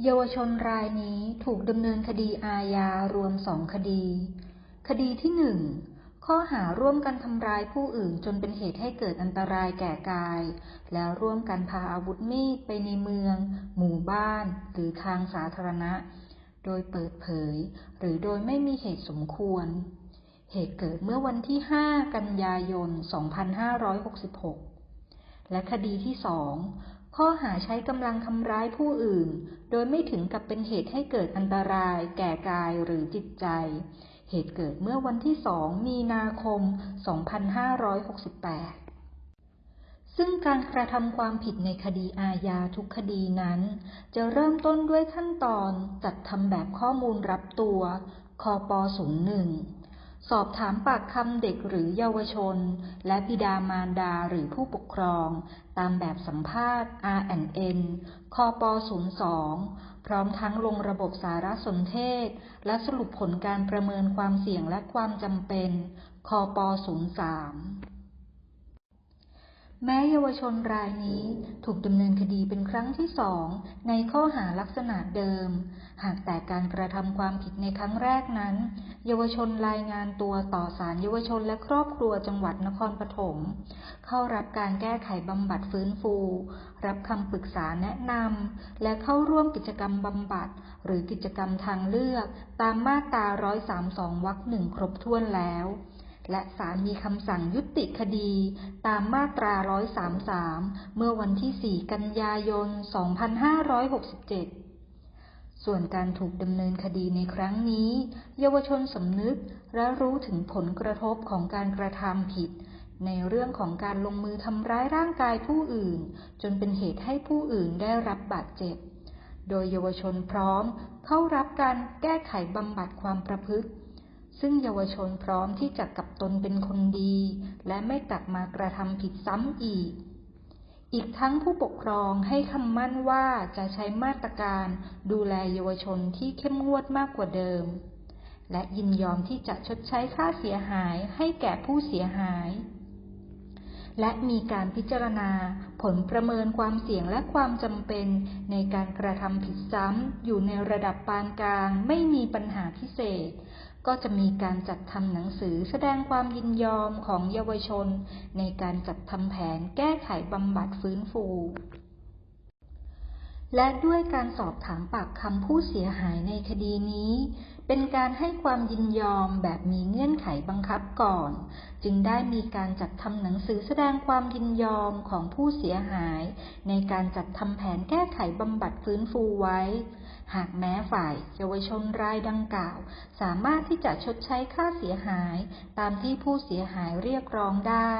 เยาวชนรายนี้ถูกดำเนินคดีอาญารวมสองคดี คดีที่หนึ่งข้อหาร่วมกันทำร้ายผู้อื่นจนเป็นเหตุให้เกิดอันตรายแก่กาย แล้วร่วมกันพาอาวุธมีดไปในเมือง หมู่บ้าน หรือทางสาธารณะ โดยเปิดเผย หรือโดยไม่มีเหตุสมควร เหตุเกิดเมื่อวันที่ 5 กันยายน 2566 และคดีที่สอง ข้อหาใช้กำลังทำร้ายผู้อื่น โดยไม่ถึงกับเป็นเหตุให้เกิดอันตราย แก่กายหรือจิตใจ เหตุเกิดเมื่อวันที่สองมีนาคม 2568ซึ่งการกระทำความผิดในคดีอาญาทุกคดีนั้น จะเริ่มต้นด้วยขั้นตอนจัดทำแบบข้อมูลรับตัว คป01 สอบถามปากคำเด็กหรือเยาวชน และบิดามารดาหรือผู้ปกครอง ตามแบบสัมภาษณ์ R&N คป02พร้อมทั้งลงระบบสารสนเทศ และสรุปผลการประเมินความเสี่ยงและความจำเป็น คป03 แม้เยาวชนรายนี้ถูกดำเนินคดีเป็นครั้งที่สองในข้อหาลักษณะเดิม หากแต่การกระทำความผิดในครั้งแรกนั้น เยาวชนรายงานตัวต่อศาลเยาวชนและครอบครัวจังหวัดนครปฐมเข้ารับการแก้ไขบำบัดฟื้นฟู รับคำปรึกษาแนะนำและเข้าร่วมกิจกรรมบำบัด หรือกิจกรรมทางเลือก ตามมาตรา 132 วรรคหนึ่งครบถ้วนแล้ว และศาลมีคำสั่งยุติคดี ตามมาตรา 133 เมื่อวันที่ 4 กันยายน 2567 ส่วนการถูกดำเนินคดีในครั้งนี้ เยาวชนสำนึกและรู้ถึงผลกระทบของการกระทำผิด ในเรื่องของการลงมือทำร้ายร่างกายผู้อื่น จนเป็นเหตุให้ผู้อื่นได้รับบาดเจ็บ โดยเยาวชนพร้อมเข้ารับการแก้ไขบำบัดความประพฤติ ซึ่งเยาวชนพร้อมที่จะกลับตนเป็นคนดี และไม่กลับมากระทำผิดซ้ำอีก อีกทั้งผู้ปกครองให้คำมั่นว่าจะใช้มาตรการดูแลเยาวชนที่เข้มงวดมากกว่าเดิม และยินยอมที่จะชดใช้ค่าเสียหายให้แก่ผู้เสียหาย และมีการพิจารณาผลประเมินความเสี่ยงและความจำเป็นในการกระทำผิดซ้ำอยู่ในระดับปานกลางไม่มีปัญหาพิเศษ ก็จะมีการจัดทำหนังสือแสดงความยินยอมของเยาวชน ในการจัดทำแผนแก้ไขบำบัดฟื้นฟู และด้วยการสอบถามปากคำผู้เสียหายในคดีนี้ เป็นการให้ความยินยอมแบบมีเงื่อนไขบังคับก่อน จึงได้มีการจัดทำหนังสือแสดงความยินยอมของผู้เสียหาย ในการจัดทำแผนแก้ไขบำบัดฟื้นฟูไว้ หากแม้ฝ่ายเยาวชนรายดังกล่าว สามารถที่จะชดใช้ค่าเสียหาย ตามที่ผู้เสียหายเรียกร้องได้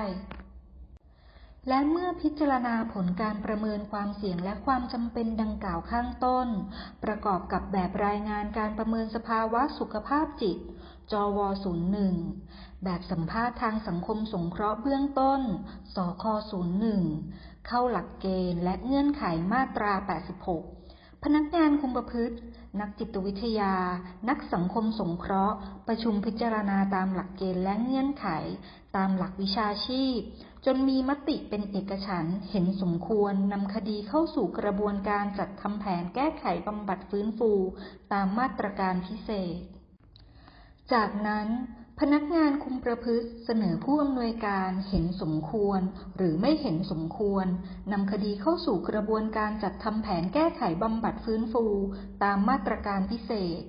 และเมื่อพิจารณาผลการประเมินความเสี่ยงและความจำเป็นดังกล่าวข้างต้น ประกอบกับแบบรายงานการประเมินสภาวะสุขภาพจิต จว 01 แบบสัมภาษณ์ทางสังคมสงเคราะห์เบื้องต้น สค 01 เข้าหลักเกณฑ์และเงื่อนไขมาตรา 86 พนักงานคุมประพฤติ นักจิตวิทยา นักสังคมสงเคราะห์ ประชุมพิจารณาตามหลักเกณฑ์และเงื่อนไข ตามหลักวิชาชีพ จนมีมติเป็นเอกฉันท์เห็นสมควรนำคดีเข้าสู่กระบวนการจัดทำแผนแก้ไขบำบัดฟื้นฟูตามมาตรการพิเศษ จากนั้นพนักงานคุมประพฤติเสนอผู้อำนวยการเห็นสมควร หรือไม่เห็นสมควรนำคดีเข้าสู่กระบวนการจัดทำแผนแก้ไขบำบัดฟื้นฟู ตามมาตรการพิเศษ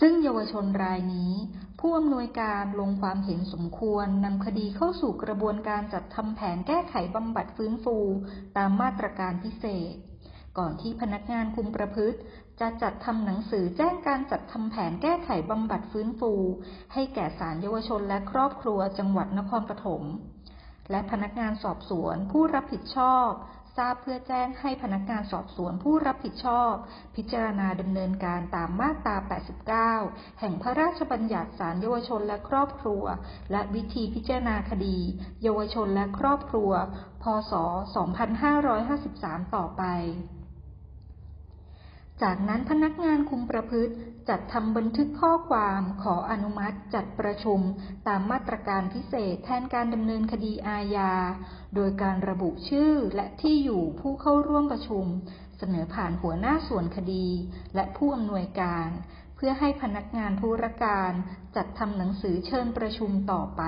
ซึ่งเยาวชนรายนี้ ผู้อำนวยการลงความเห็นสมควรนำคดีเข้าสู่กระบวนการจัดทำแผนแก้ไขบำบัดฟื้นฟู ตามมาตรการพิเศษ ก่อนที่พนักงานคุมประพฤติ จะจัดทำหนังสือแจ้งการจัดทำแผนแก้ไขบำบัดฟื้นฟู ให้แก่ศาลเยาวชนและครอบครัวจังหวัดนครปฐมและพนักงานสอบสวนผู้รับผิดชอบ ทราบเพื่อแจ้งให้พนักงานสอบสวนผู้รับผิดชอบ พิจารณาดำเนินการตามมาตรา 89 แห่งพระราชบัญญัติสารเยาวชนและครอบครัว และวิธีพิจารณาคดี เยาวชนและครอบครัว พศ 2553 ต่อไป จากนั้นพนักงานคุมประพฤติ จัดทำบันทึกข้อความขออนุมัติจัดประชุม ตามมาตรการพิเศษแทนการดำเนินคดีอาญา โดยการระบุชื่อและที่อยู่ผู้เข้าร่วมประชุม เสนอผ่านหัวหน้าส่วนคดี และผู้อำนวยการ เพื่อให้พนักงานธุรการ จัดทำหนังสือเชิญประชุมต่อไป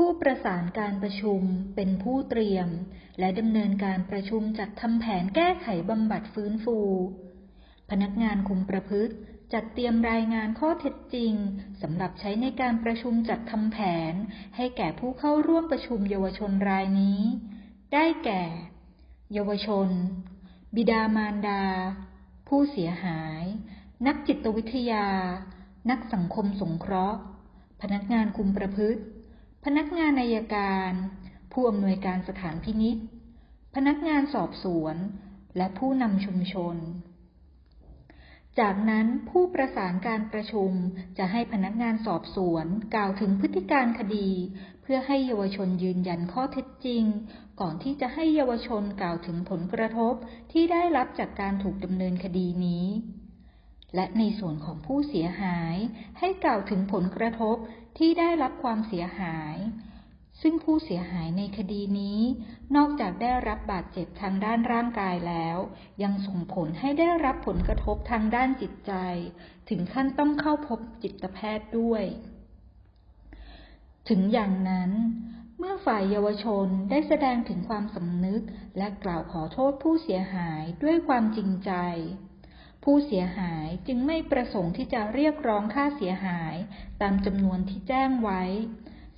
ผู้ประสานการประชุมเป็นผู้เตรียม และดำเนินการประชุมจัดทำแผนแก้ไขบำบัดฟื้นฟู พนักงานคุมประพฤติจัดเตรียมรายงานข้อเท็จจริงสำหรับใช้ในการประชุมจัดทำแผน ให้แก่ผู้เข้าร่วมประชุมเยาวชนรายนี้ ได้แก่ เยาวชน บิดามารดา ผู้เสียหาย นักจิตวิทยา นักสังคมสงเคราะห์ พนักงานคุมประพฤติ พนักงานนายการ ผู้อำนวยการสถานพินิษพนักงานสอบสวน และผู้นำชุมชน จากนั้นผู้ประสานการประชุมจะให้พนักงานสอบสวนกล่าวถึงพฤติการคดี เพื่อให้เยาวชนยืนยันข้อเท็จจริง ก่อนที่จะให้เยาวชนกล่าวถึงผลกระทบที่ได้รับจากการถูกดำเนินคดีนี้ และในส่วนของผู้เสียหาย ให้กล่าวถึงผลกระทบที่ได้รับความเสียหาย ซึ่งผู้เสียหายในคดีนี้ นอกจากได้รับบาดเจ็บทางด้านร่างกายแล้ว ยังส่งผลให้ได้รับผลกระทบทางด้านจิตใจ ถึงขั้นต้องเข้าพบจิตแพทย์ด้วย ถึงอย่างนั้นเมื่อฝ่ายเยาวชนได้แสดงถึงความสำนึกและกล่าวขอโทษผู้เสียหายด้วยความจริงใจ ผู้เสียหายจึงไม่ประสงค์ที่จะเรียกร้องค่าเสียหายตามจำนวนที่แจ้งไว้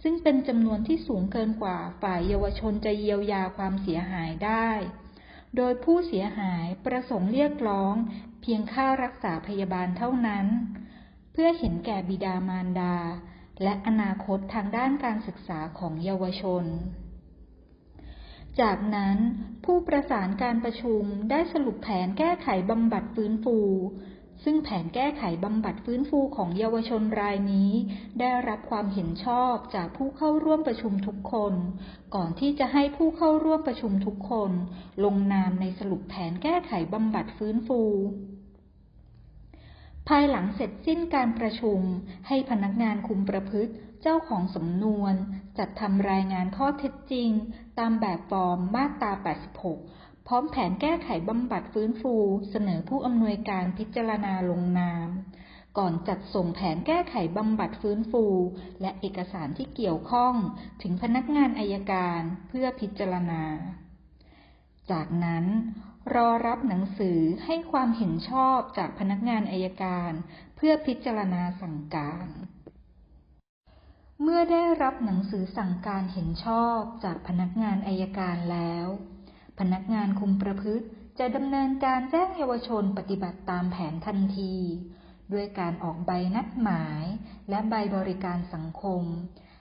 ซึ่งเป็นจำนวนที่สูงเกินกว่าฝ่ายเยาวชนจะเยียวยาความเสียหายได้ โดยผู้เสียหายประสงค์เรียกร้องเพียงค่ารักษาพยาบาลเท่านั้น เพื่อเห็นแก่บิดามารดา และอนาคตทางด้านการศึกษาของเยาวชน จากนั้นผู้ประสานการประชุมได้สรุปแผนแก้ไขบำบัดฟื้นฟู ซึ่งแผนแก้ไขบำบัดฟื้นฟูของเยาวชนรายนี้ ได้รับความเห็นชอบจากผู้เข้าร่วมประชุมทุกคน ก่อนที่จะให้ผู้เข้าร่วมประชุมทุกคน ลงนามในสรุปแผนแก้ไขบำบัดฟื้นฟูภายหลังเสร็จสิ้นการประชุมให้พนักงานคุมประพฤติ เจ้าของสำนวน จัดทำรายงานข้อเท็จจริง ตามแบบฟอร์มมาตรา 86 พร้อมแผนแก้ไขบำบัดฟื้นฟู เสนอผู้อำนวยการพิจารณาลงนาม ก่อนจัดส่งแผนแก้ไขบำบัดฟื้นฟู และเอกสารที่เกี่ยวข้องถึงพนักงานอายการเพื่อพิจารณา จากนั้นรอรับหนังสือให้ความเห็นชอบจากพนักงานอายการ เพื่อพิจารณาสั่งการ เมื่อได้รับหนังสือสั่งการเห็นชอบจากพนักงานอายการแล้ว พนักงานคุมประพฤติจะดำเนินการแจ้งเยาวชนปฏิบัติตามแผนทันที ด้วยการออกใบนัดหมาย และใบบริการสังคม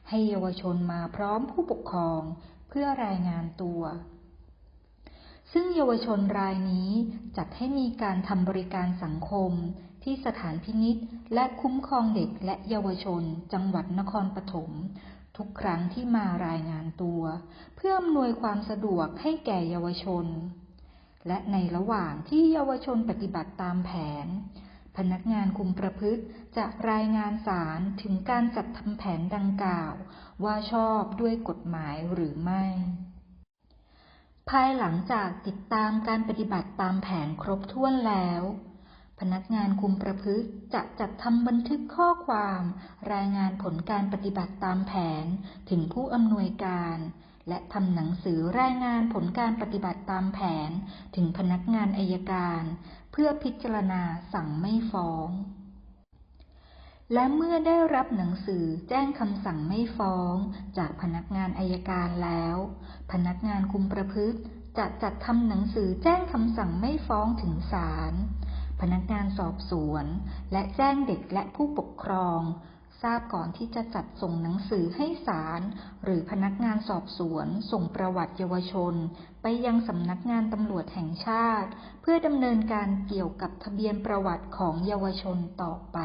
ให้เยาวชนมาพร้อมผู้ปกครองเพื่อรายงานตัว ซึ่งเยาวชนรายนี้จัดให้มีการทำบริการสังคมที่สถานพินิษและคุ้มครองเด็กและเยาวชน จังหวัดนครปฐมทุกครั้งที่มารายงานตัว เพื่ออำนวยความสะดวกให้แก่เยาวชน และในระหว่างที่เยาวชนปฏิบัติตามแผน พนักงานคุมประพฤติจะรายงานศาลถึงการจัดทำแผนดังกล่าว ว่าชอบด้วยกฎหมายหรือไม่ ภายหลังจากติดตามการปฏิบัติตามแผนครบถ้วนแล้ว พนักงานคุมประพฤติจะจัดทำบันทึกข้อความ รายงานผลการปฏิบัติตามแผนถึงผู้อำนวยการ และทำหนังสือรายงานผลการปฏิบัติตามแผนถึงพนักงานอายการ เพื่อพิจารณาสั่งไม่ฟ้อง และเมื่อได้รับหนังสือแจ้งคำสั่งไม่ฟ้อง จากพนักงานอายการแล้ว พนักงานคุมประพฤติจะจัดทำหนังสือแจ้งคำสั่งไม่ฟ้องถึงศาล พนักงานสอบสวน และแจ้งเด็กและผู้ปกครอง ทราบก่อนที่จะจัดส่งหนังสือให้ศาลหรือพนักงานสอบสวน ส่งประวัติเยาวชน ไปยังสำนักงานตำรวจแห่งชาติ เพื่อดำเนินการเกี่ยวกับทะเบียนประวัติของเยาวชนต่อไป